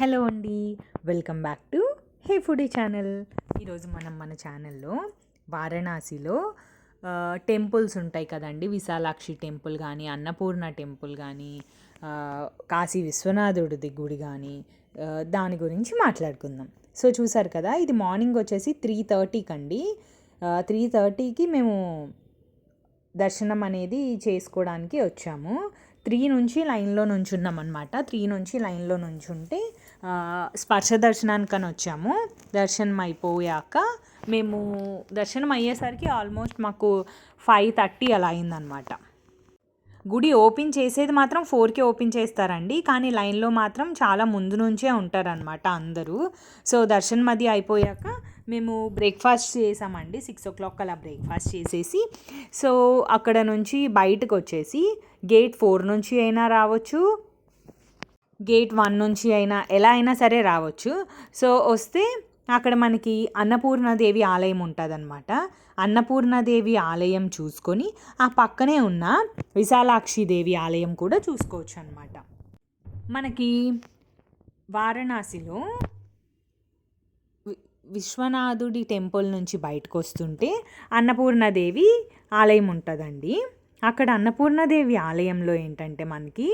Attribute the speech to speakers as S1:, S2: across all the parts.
S1: Hello అండి welcome back to hey foodie channel. ఈరోజు మనం మన ఛానల్లో వారణాసిలో టెంపుల్స్ ఉంటాయి కదండి విశాలాక్షి టెంపుల్ కానీ అన్నపూర్ణ టెంపుల్ కానీ కాశీ విశ్వనాథుడిది గుడి కానీ దాని గురించి మాట్లాడుకుందాం. సో చూసారు కదా ఇది మార్నింగ్ వచ్చేసి త్రీ థర్టీకి అండి త్రీ థర్టీకి మేము దర్శనం అనేది చేసుకోవడానికి వచ్చాము. త్రీ నుంచి లైన్లో నుంచున్నాం అనమాట త్రీ నుంచి లైన్లో నుంచుంటే స్పర్శ స్పర్శ దర్శనానికని వచ్చాము. దర్శనం అయిపోయాక మేము దర్శనం అయ్యేసరికి ఆల్మోస్ట్ మాకు ఫైవ్ థర్టీ అలా అయిందనమాట గుడి ఓపెన్ చేసేది మాత్రం ఫోర్కే ఓపెన్ చేస్తారండి. కానీ లైన్లో మాత్రం చాలా ముందు నుంచే ఉంటారనమాట అందరూ. సో దర్శనం అది అయిపోయాక మేము బ్రేక్ఫాస్ట్ చేసామండి. సిక్స్ ఓ క్లాక్ అలా బ్రేక్ఫాస్ట్ చేసేసి సో అక్కడ నుంచి బయటకు వచ్చేసి గేట్ ఫోర్ నుంచి అయినా రావచ్చు గేట్ వన్ నుంచి అయినా ఎలా అయినా సరే రావచ్చు. సో వస్తే అక్కడ మనకి అన్నపూర్ణాదేవి ఆలయం ఉంటుందన్నమాట. అన్నపూర్ణాదేవి ఆలయం చూసుకొని ఆ పక్కనే ఉన్న విశాలాక్షి దేవి ఆలయం కూడా చూసుకోవచ్చు అనమాట మనకి వారణాసిలో విశ్వనాథుడి టెంపుల్ నుంచి బయటకు వస్తుంటే అన్నపూర్ణాదేవి ఆలయం ఉంటుందండి. అక్కడ అన్నపూర్ణాదేవి ఆలయంలో ఏంటంటే మనకి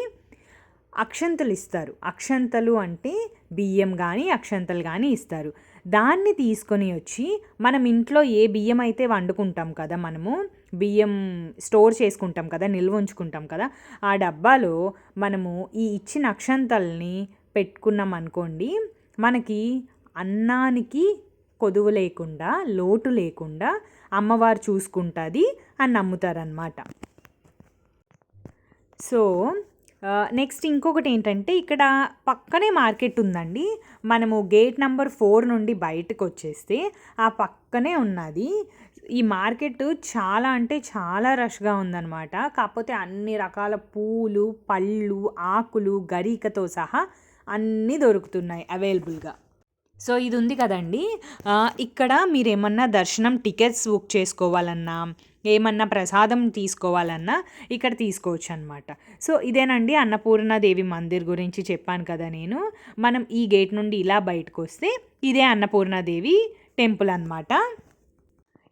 S1: అక్షంతలు ఇస్తారు. అక్షంతలు అంటే బియ్యం కానీ అక్షంతలు కానీ ఇస్తారు. దాన్ని తీసుకొని వచ్చి మనం ఇంట్లో ఏ బియ్యం అయితే వండుకుంటాం కదా మనము బియ్యం స్టోర్ చేసుకుంటాం కదా నిల్వ ఉంచుకుంటాం కదా ఆ డబ్బాలో మనము ఈ ఇచ్చిన అక్షంతల్ని పెట్టుకున్నాం అనుకోండి మనకి అన్నానికి కొదువు లేకుండా లోటు లేకుండా అమ్మవారు చూసుకుంటుంది అని నమ్ముతారనమాట సో నెక్స్ట్ ఇంకొకటి ఏంటంటే ఇక్కడ పక్కనే మార్కెట్ ఉందండి. మనము గేట్ నెంబర్ ఫోర్ నుండి బయటకు వచ్చేస్తే ఆ పక్కనే ఉన్నది. ఈ మార్కెట్ చాలా అంటే చాలా రష్గా ఉందన్నమాట. కాకపోతే అన్ని రకాల పూలు పళ్ళు ఆకులు గరికతో సహా అన్నీ దొరుకుతున్నాయి అవైలబుల్గా సో ఇది ఉంది కదండి ఇక్కడ మీరు ఏమన్నా దర్శనం టికెట్స్ బుక్ చేసుకోవాలన్నా ఏమన్నా ప్రసాదం తీసుకోవాలన్నా ఇక్కడ తీసుకోవచ్చు అనమాట సో ఇదేనండి అన్నపూర్ణాదేవి మందిర్ గురించి చెప్పాను కదా నేను. మనం ఈ గేట్ నుండి ఇలా బయటకు వస్తే ఇదే అన్నపూర్ణాదేవి టెంపుల్ అన్నమాట.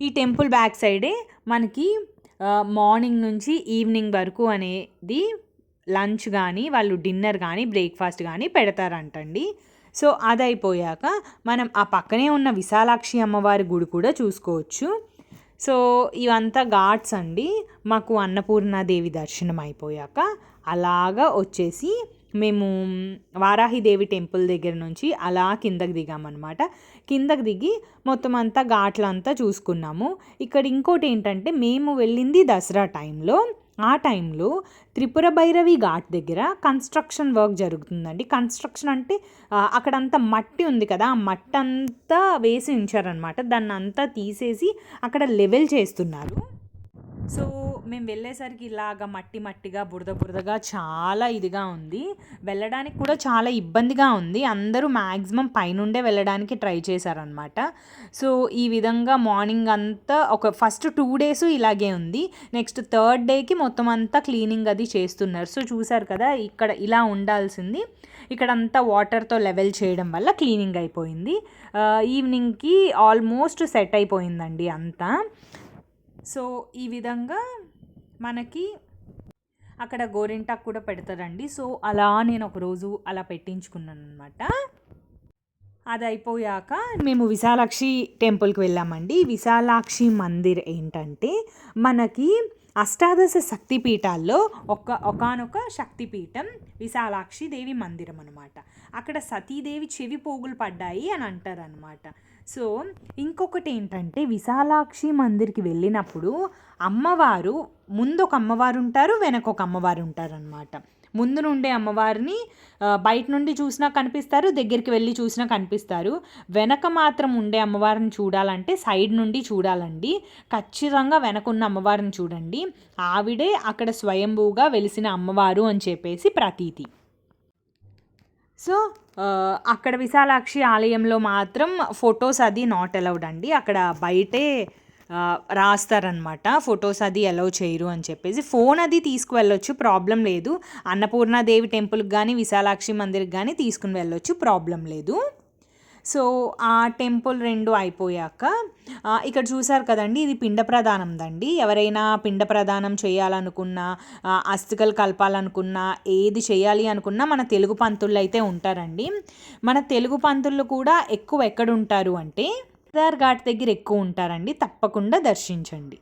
S1: ఈ టెంపుల్ బ్యాక్ సైడే మనకి మార్నింగ్ నుంచి ఈవినింగ్ వరకు అనేది లంచ్ కానీ వాళ్ళు డిన్నర్ కానీ బ్రేక్ఫాస్ట్ కానీ పెడతారంటండి. సో అది అయిపోయాక మనం ఆ పక్కనే ఉన్న విశాలాక్షి అమ్మవారి గుడి కూడా చూసుకోవచ్చు. సో ఇవంతా ఘాట్స్ అండి. మాకు అన్నపూర్ణాదేవి దర్శనం అయిపోయాక అలాగా వచ్చేసి మేము వారాహిదేవి టెంపుల్ దగ్గర నుంచి అలా కిందకి దిగామన్నమాట. కిందకి దిగి మొత్తం అంతా ఘాట్లంతా చూసుకున్నాము. ఇక్కడ ఇంకోటి ఏంటంటే మేము వెళ్ళింది దసరా టైంలో ఆ టైంలో త్రిపుర భైరవి ఘాట్ దగ్గర కన్స్ట్రక్షన్ వర్క్ జరుగుతుందండి. కన్స్ట్రక్షన్ అంటే అక్కడంతా మట్టి ఉంది కదా ఆ మట్టి అంతా వేసి ఉంచారనమాట దాన్ని అంతా తీసేసి అక్కడ లెవెల్ చేస్తున్నారు. సో మేము వెళ్ళేసరికి ఇలాగ మట్టి మట్టిగా బురద బురదగా చాలా ఇదిగా ఉంది. వెళ్ళడానికి కూడా చాలా ఇబ్బందిగా ఉంది. అందరూ మ్యాక్సిమం పైనుండే వెళ్ళడానికి ట్రై చేశారనమాట సో ఈ విధంగా మార్నింగ్ అంతా ఒక ఫస్ట్ టూ డేస్ ఇలాగే ఉంది. నెక్స్ట్ థర్డ్ డేకి మొత్తం అంతా క్లీనింగ్ అది చేస్తున్నారు. సో చూసారు కదా ఇక్కడ ఇలా ఉండాల్సింది. ఇక్కడ అంతా వాటర్తో లెవెల్ చేయడం వల్ల క్లీనింగ్ అయిపోయింది. ఈవినింగ్కి ఆల్మోస్ట్ సెట్ అయిపోయిందండి అంతా. సో ఈ విధంగా మనకి అక్కడ గోరింటాకు కూడా పెడతారండి. సో అలా నేను ఒకరోజు అలా పెట్టించుకున్నాను అనమాట అది అయిపోయాక మేము విశాలాక్షి టెంపుల్కి వెళ్ళామండి. విశాలాక్షి మందిర్ ఏంటంటే మనకి అష్టాదశ శక్తిపీఠాల్లో ఒక ఒకానొక శక్తిపీఠం విశాలాక్షి దేవి మందిరం అనమాట అక్కడ సతీదేవి చెవి పోగులు పడ్డాయి అని అంటారనమాట సో ఇంకొకటి ఏంటంటే విశాలాక్షి మందిర్కి వెళ్ళినప్పుడు అమ్మవారు ముందు ఒక అమ్మవారు ఉంటారు వెనక ఒక అమ్మవారు ఉంటారనమాట ముందు నుండే అమ్మవారిని బయట నుండి చూసినా కనిపిస్తారు దగ్గరికి వెళ్ళి చూసినా కనిపిస్తారు. వెనక మాత్రం ఉండే అమ్మవారిని చూడాలంటే సైడ్ నుండి చూడాలండి. ఖచ్చితంగా వెనక ఉన్న అమ్మవారిని చూడండి. ఆవిడే అక్కడ స్వయంభూగా వెలిసిన అమ్మవారు అని చెప్పేసి ప్రతీతి. సో అక్కడ విశాలాక్షి ఆలయంలో మాత్రం ఫొటోస్ అది నాట్ అలౌడ్ అండి. అక్కడ బయటే రాస్తారనమాట ఫొటోస్ అది అలౌ చేయరు అని చెప్పేసి. ఫోన్ అది తీసుకువెళ్ళొచ్చు ప్రాబ్లం లేదు. అన్నపూర్ణాదేవి టెంపుల్కి కానీ విశాలాక్షి మందిర్కి కానీ తీసుకుని వెళ్ళొచ్చు ప్రాబ్లం లేదు. సో ఆ టెంపుల్ రెండు అయిపోయాక ఇక్కడ చూసారు కదండి ఇది పిండ ప్రధానందండి ఎవరైనా పిండ ప్రధానం చేయాలనుకున్నా అస్థికలు కలపాలనుకున్నా ఏది చేయాలి అనుకున్నా మన తెలుగు పంతులు అయితే ఉంటారండి. మన తెలుగు పంతులు కూడా ఎక్కువ ఎక్కడ ఉంటారు అంటే కేదార్ ఘాట్ దగ్గర ఎక్కువ ఉంటారండి తప్పకుండా దర్శించండి.